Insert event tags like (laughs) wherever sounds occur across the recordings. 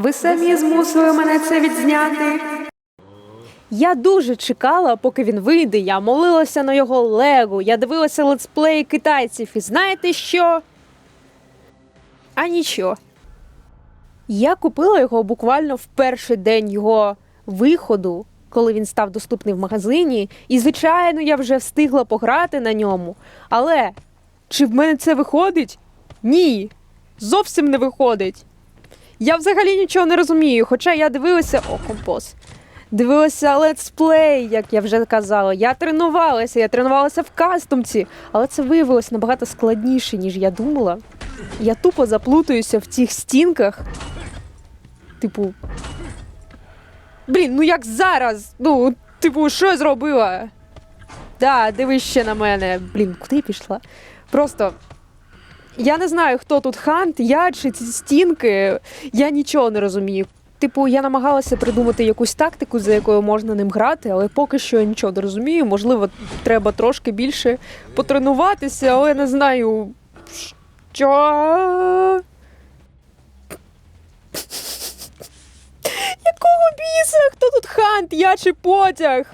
Ви самі змусили мене це відзняти. Я дуже чекала, поки він вийде. Я молилася на його лего, я дивилася летсплеї китайців. І знаєте що? А нічого. Я купила його буквально в перший день його виходу, коли він став доступний в магазині. І, звичайно, я вже встигла пограти на ньому. Але чи в мене це виходить? Ні, зовсім не виходить. Я взагалі нічого не розумію, хоча я дивилася. О, композ. Дивилася летсплей, як я вже казала. Я тренувалася, я тренувалася в кастомці, але це виявилось набагато складніше, ніж я думала. Я тупо заплутаюся в цих стінках. Типу. Блін, ну як зараз? Ну, типу, що я зробила? Да, дивись ще на мене. Блін, куди я пішла? Просто. Я не знаю, хто тут хант, я чи ці стінки. Я нічого не розумію. Типу, я намагалася придумати якусь тактику, за якою можна ним грати, але поки що я нічого не розумію. Можливо, треба трошки більше потренуватися, але не знаю. Що? Якого біса? Хто тут хант? Я чи потяг?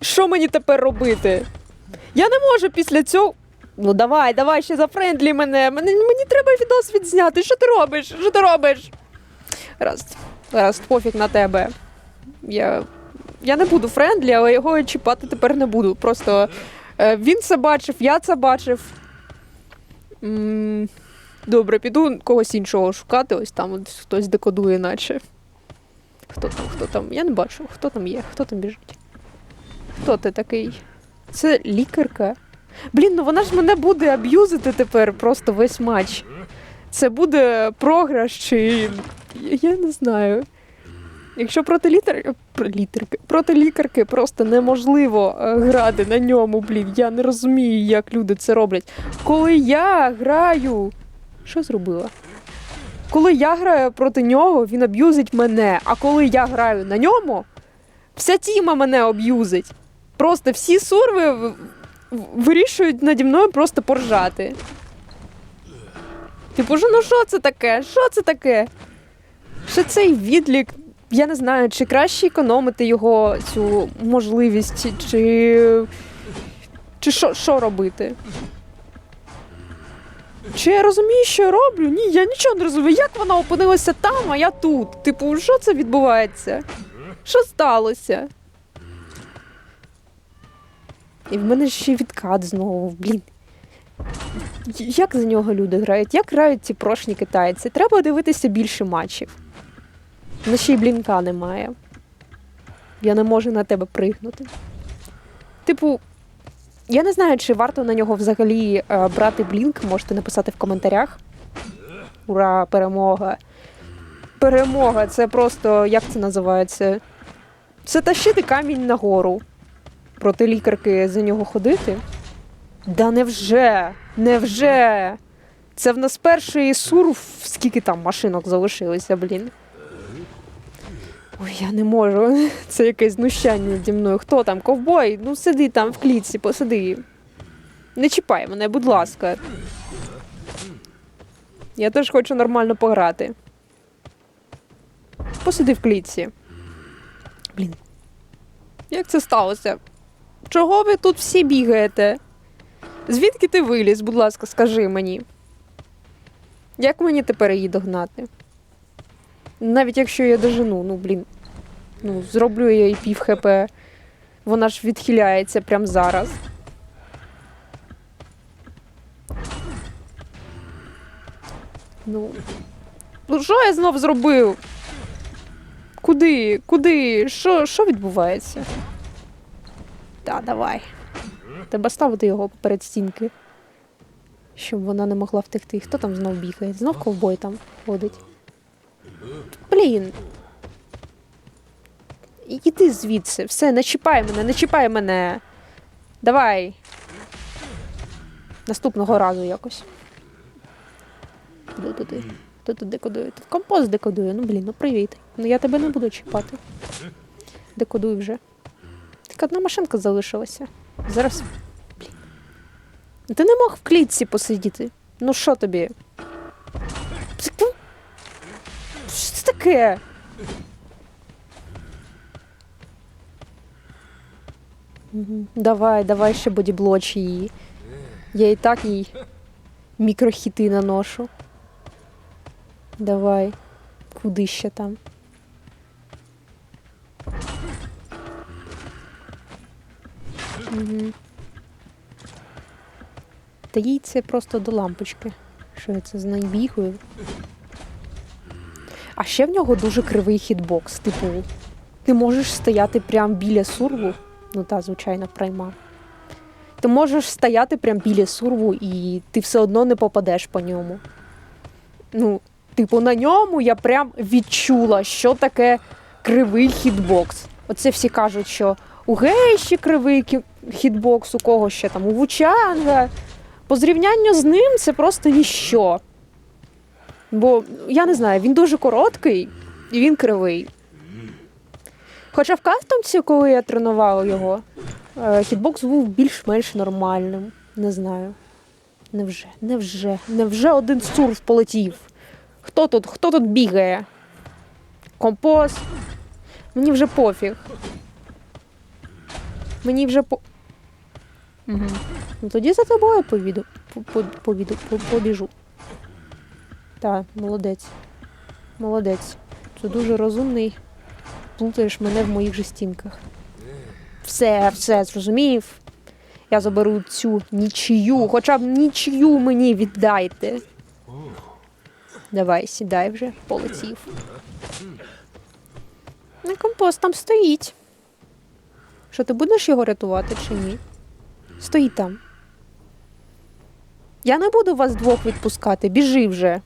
Що мені тепер робити? Я не можу після цього. Ну давай, давай ще за френдлі мене. Мені, треба відос відзняти. Що ти робиш? Що ти робиш? Раз, раз, пофіг на тебе. Я, я не буду френдлі, але його чіпати тепер не буду. Просто е, він це бачив, я це бачив. М, Добре, піду когось іншого шукати. Ось там от хтось декодує, наче. Хто там, хто там? Я не бачу, хто там є, хто там біжить. Хто ти такий? Це лікарка. Блін, ну вона ж мене буде аб'юзити тепер просто весь матч. Це буде програш чи. Я, не знаю. Якщо проти літер... літерки, проти лікарки просто неможливо е, грати на ньому, блін. Я не розумію, як люди це роблять. Коли я граю. Що зробила? Коли я граю проти нього, він аб'юзить мене. А коли я граю на ньому, вся тіма мене аб'юзить. Просто всі сурви вирішують наді мною просто поржати. Типу, ну що це таке? Що це таке? Що цей відлік? Я не знаю, чи краще економити його цю можливість, чи. Чи що, що робити? Чи я розумію, що я роблю? Ні, я нічого не розумію. Як вона опинилася там, а я тут? Типу, що це відбувається? Що сталося? І в мене ще відкат знову, блін. Як за нього люди грають? Як грають ці прошні китайці? Треба дивитися більше матчів. Ну ще й блінка немає. Я не можу на тебе пригнути. Типу, я не знаю, чи варто на нього взагалі е, брати блінк. Можете написати в коментарях. Ура, перемога! Перемога! Це просто як це називається? Це тащити камінь нагору. Проти лікарки за нього ходити. Да невже? Невже? Це в нас перший сур, скільки там машинок залишилося, блін. Ой, я не можу. (laughs) Це якесь знущання наді мною. Хто там? Ковбой? Ну сиди там в клітці, посиди. Не чіпай мене, будь ласка. Я теж хочу нормально пограти. Посиди в клітці. Блін. Як це сталося? Чого ви тут всі бігаєте? Звідки ти виліз, будь ласка, скажи мені. Як мені тепер її догнати? Навіть якщо я дожену, ну блін. Ну, зроблю я їй пів хп. Вона ж відхиляється прямо зараз. Ну. Ну, що я знов зробив? Куди? Куди? Що відбувається? Та, давай. Треба ставити його перед стінки. Щоб вона не могла втекти. Хто там знов бігає? Знов ковбой там ходить. Блін. Іди звідси. Все, не чіпай мене, не чіпай мене. Давай. Наступного разу якось. Іду туди. Хто тут декодує? Тут компост декодує. Ну блін, ну привіт. Ну я тебе не буду чіпати. Декодуй вже. Одна машинка залишилася. Зараз. Блін. Ти не мог в клітці посидіти. Ну що тобі? Що це таке? Давай, давай ще бодіблоч її. Я і так їй мікрохіти наношу. Давай. Куди ще там? Угу. Та їй це просто до лампочки. Що я це з нею бігаю? А ще в нього дуже кривий хітбокс. Типу, ти можеш стояти прямо біля сурву. Ну та, звичайно, прайма. Ти можеш стояти прямо біля сурву, і ти все одно не попадеш по ньому. Ну, типу, на ньому я прям відчула, що таке кривий хітбокс. Оце всі кажуть, що у гейші кривий хітбокс, у кого ще там, у Вучанга. По зрівнянню з ним це просто ніщо. Бо я не знаю, він дуже короткий і він кривий. Хоча в кастомці, коли я тренувала його, е, хітбокс був більш-менш нормальним. Не знаю. Невже, невже, невже один сурф полетів. Хто тут? Хто тут бігає? Композ. Мені вже пофіг. Мені вже по. Угу. Ну тоді за тобою повіду. по- по- Повіду, побіжу. Так, молодець. Молодець. Це дуже розумний. Плутаєш мене в моїх же стінках. Все, все, зрозумів. Я заберу цю нічию, хоча б нічию мені віддайте. Давай, сідай вже, полетів. На компост там стоїть. Що ти будеш його рятувати чи ні? Стоїть там. Я не буду вас двох відпускати, біжи вже.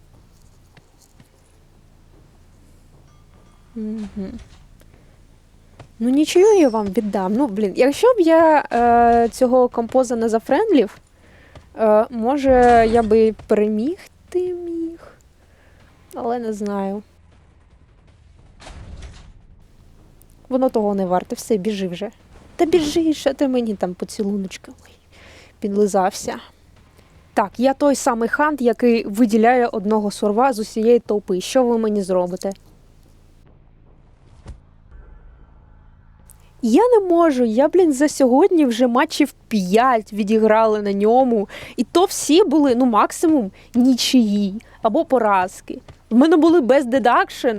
Угу. Ну, нічого я вам віддам. Ну, блін, якщо б я е, цього композа не зафрендлів, е, може, я би перемігти міг. Але не знаю. Воно того не варте, все, біжи вже. Та біжи, що ти мені там поцілуночка. Підлизався. Так, я той самий хант, який виділяє одного сурва з усієї толпи. Що ви мені зробите? Я не можу. Я, блін, за сьогодні вже матчів 5 відіграли на ньому. І то всі були, ну, максимум, нічиї або поразки. В мене були без дедакшн,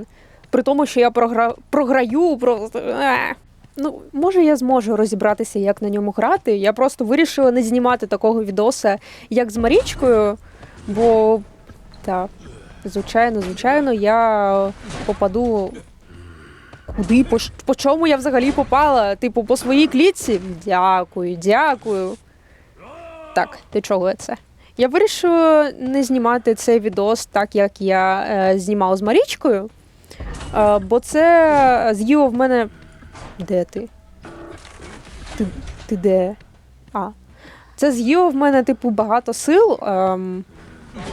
при тому, що я програ... програю просто. Ну, може, я зможу розібратися, як на ньому грати. Я просто вирішила не знімати такого відоса, як з Марічкою, бо так, звичайно, звичайно, я попаду Куди? По, по чому я взагалі попала? Типу, по своїй клітці? Дякую, дякую. Так, ти чого це? Я вирішила не знімати цей відос так, як я е, знімала з Марічкою. Е, бо це з'їло в мене. Де ти? Ти, ти де? А. Це з'їло в мене, типу, багато сил. Ем,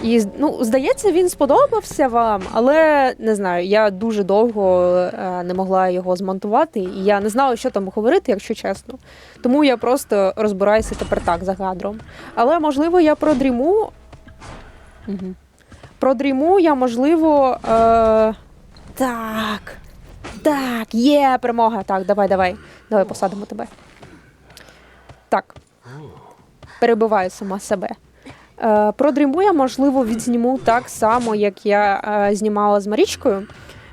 і ну, здається, він сподобався вам, але не знаю, я дуже довго е, не могла його змонтувати, і я не знала, що там говорити, якщо чесно. Тому я просто розбираюся тепер так за кадром. Але можливо, я продріму. Угу. Продріму я, можливо. Е... Так. Так, є перемога. Так, давай, давай. Давай посадимо тебе. Так. Перебиваю сама себе. Е, Про дріму я, можливо, відзніму так само, як я е, знімала з Марічкою,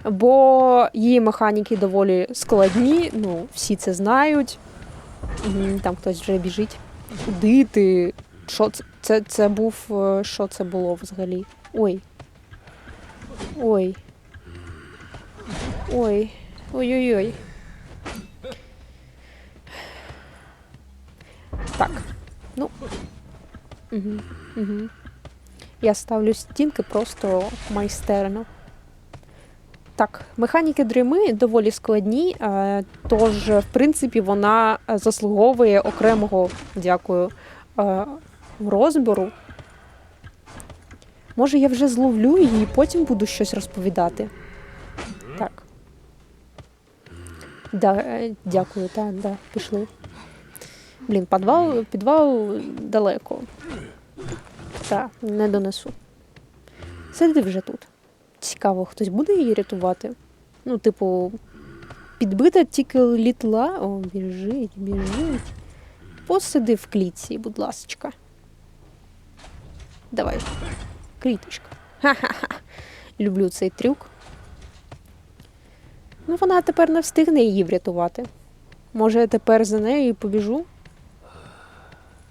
бо її механіки доволі складні, ну, всі це знають. Там хтось вже біжить. Куди ти? Що це? Це, це був. е, Що це було взагалі? Ой. Ой. Ой. Ой-ой-ой. Так. Ну. Угу. Угу. Я ставлю стінки просто майстерно. Так, механіки дріми доволі складні, е, тож, в принципі, вона заслуговує окремого, дякую, е, розбору. Може, я вже зловлю її і потім буду щось розповідати. Так. Да, е, дякую, так, да, пішли. Блін, підвал, підвал далеко. Так, не донесу. Сиди вже тут. Цікаво, хтось буде її рятувати? Ну, типу, підбита тільки літла. О, біжить, біжить. Посиди в клітці, будь ласочка. Давай. Кліточка. Ха-ха-ха. Люблю цей трюк. Ну, вона тепер не встигне її врятувати. Може, я тепер за нею і побіжу?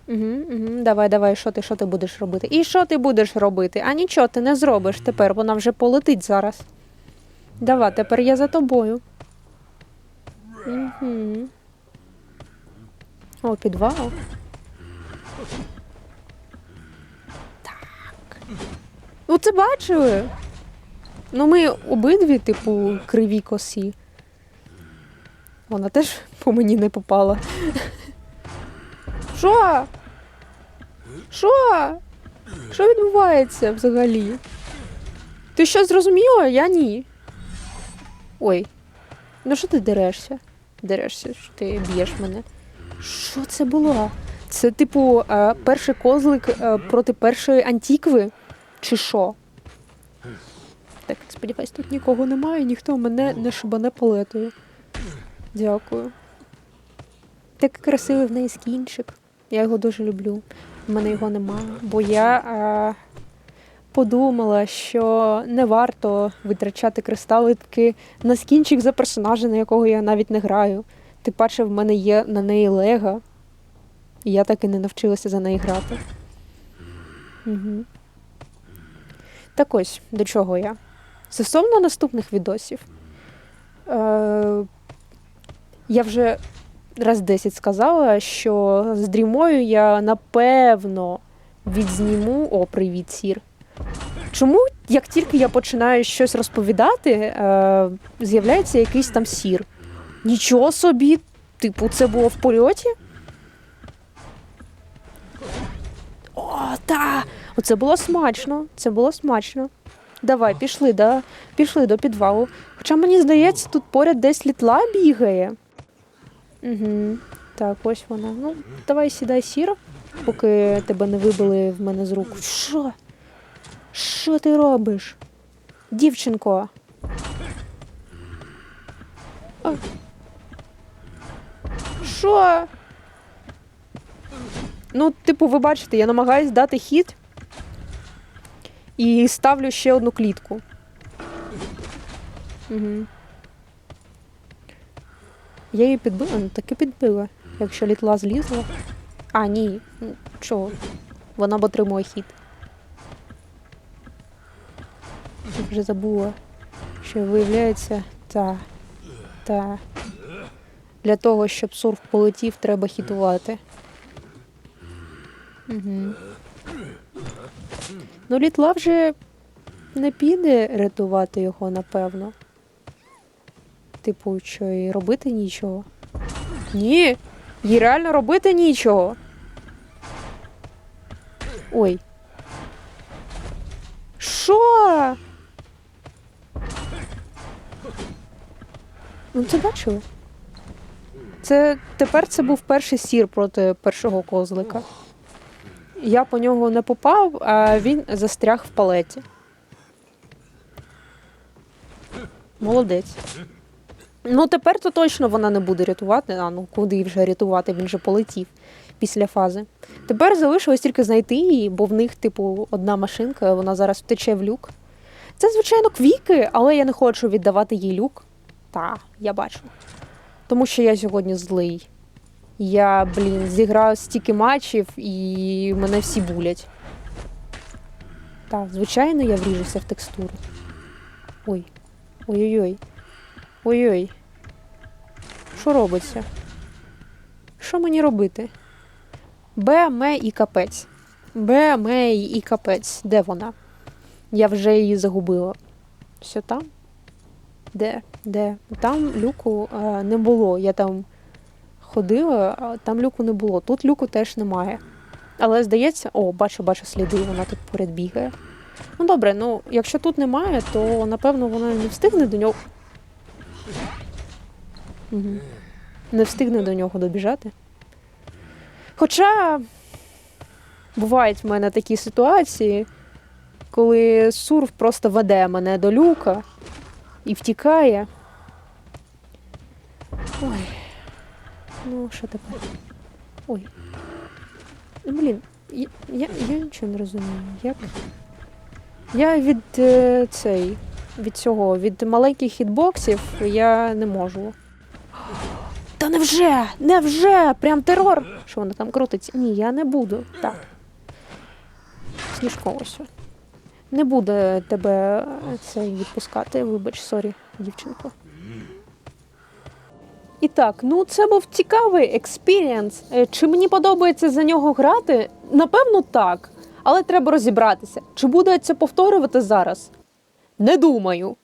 Угу, угу. Давай, давай, що ти, що ти будеш робити? І що ти будеш робити? А нічого ти не зробиш тепер, вона вже полетить зараз. Давай, тепер я за тобою. Угу. О, підвал. Так. Ну, це бачили. Ну, ми обидві, типу, криві косі. Вона теж по мені не попала. Що? Що? Що відбувається взагалі? Ти що зрозуміла? Я ні. Ой. Ну що ти дерешся? Дерешся, що ти б'єш мене. Що це було? Це, типу, е, перший козлик е, проти першої антікви? Чи що? Так, сподіваюсь, тут нікого немає, ніхто мене не шибане палетою. Дякую. Такий красивий в неї скінчик. Я його дуже люблю. У мене його немає. Бо я е, подумала, що не варто витрачати кристалики на скінчик за персонажа, на якого я навіть не граю. Тим паче, в мене є на неї лего, і я так і не навчилася за неї грати. Угу. Так ось, до чого я? Стосовно наступних відосів. Е, я вже раз 10 сказала, що з дрімою я напевно відзніму. О, привіт, сір. Чому, як тільки я починаю щось розповідати, е, з'являється якийсь там сір? Нічого собі, типу, це було в польоті? О, та! Оце було смачно. Це було смачно. Давай, пішли, да, пішли до підвалу. Хоча мені здається, тут поряд десь літла бігає. Угу. Так, ось вона. Ну, давай сідай сіро, поки тебе не вибили в мене з рук. Що? Що ти робиш? Дівчинко. А. Що? Ну, типу, ви бачите, я намагаюсь дати хід і ставлю ще одну клітку. Угу. Я її підбила, ну таки підбила. Якщо літла злізла. А, ні. Ну, чого? Вона б отримує хід. Я вже забула, що виявляється, та. Та. Для того, щоб сурф полетів, треба хітувати. Угу. Ну, літла вже не піде рятувати його, напевно. Типу, що і робити нічого. Ні, їй реально робити нічого. Ой. Що? Ну, це бачили? Це тепер це був перший сір проти першого козлика. Я по нього не попав, а він застряг в палеті. Молодець. Ну, тепер то точно вона не буде рятувати. А ну куди вже рятувати, він же полетів після фази. Тепер залишилось тільки знайти її, бо в них, типу, одна машинка, вона зараз втече в люк. Це, звичайно, квіки, але я не хочу віддавати їй люк. Та, я бачу. Тому що я сьогодні злий. Я, блін, зіграю стільки матчів і мене всі булять. Так, звичайно, я вріжуся в текстуру. Ой. Ой-ой-ой. Ой-ой. Що робиться? Що мені робити? Б, М і капець. Б, М і капець. Де вона? Я вже її загубила. Все там? Де? Де? Там люку е, не було. Я там ходила, там люку не було. Тут люку теж немає. Але здається, о, бачу, бачу сліди, вона тут поряд бігає. Ну добре, ну якщо тут немає, то напевно вона не встигне до нього. Угу. Не встигне до нього добіжати. Хоча бувають в мене такі ситуації, коли сурф просто веде мене до люка і втікає. Ой. Ну, що тепер? Ой. Ну, Блін, я, я, я нічого не розумію. Як? Я від е, цей, від цього, від маленьких хітбоксів я не можу. Та невже? Невже? Прям терор. Що воно там крутиться? Ні, я не буду. Так. Сніжко. Не буде тебе е, цей відпускати. Вибач, сорі, дівчинко. І так, ну це був цікавий експірієнс. Е, Чи мені подобається за нього грати? Напевно, так. Але треба розібратися, чи буде це повторювати зараз? Не думаю.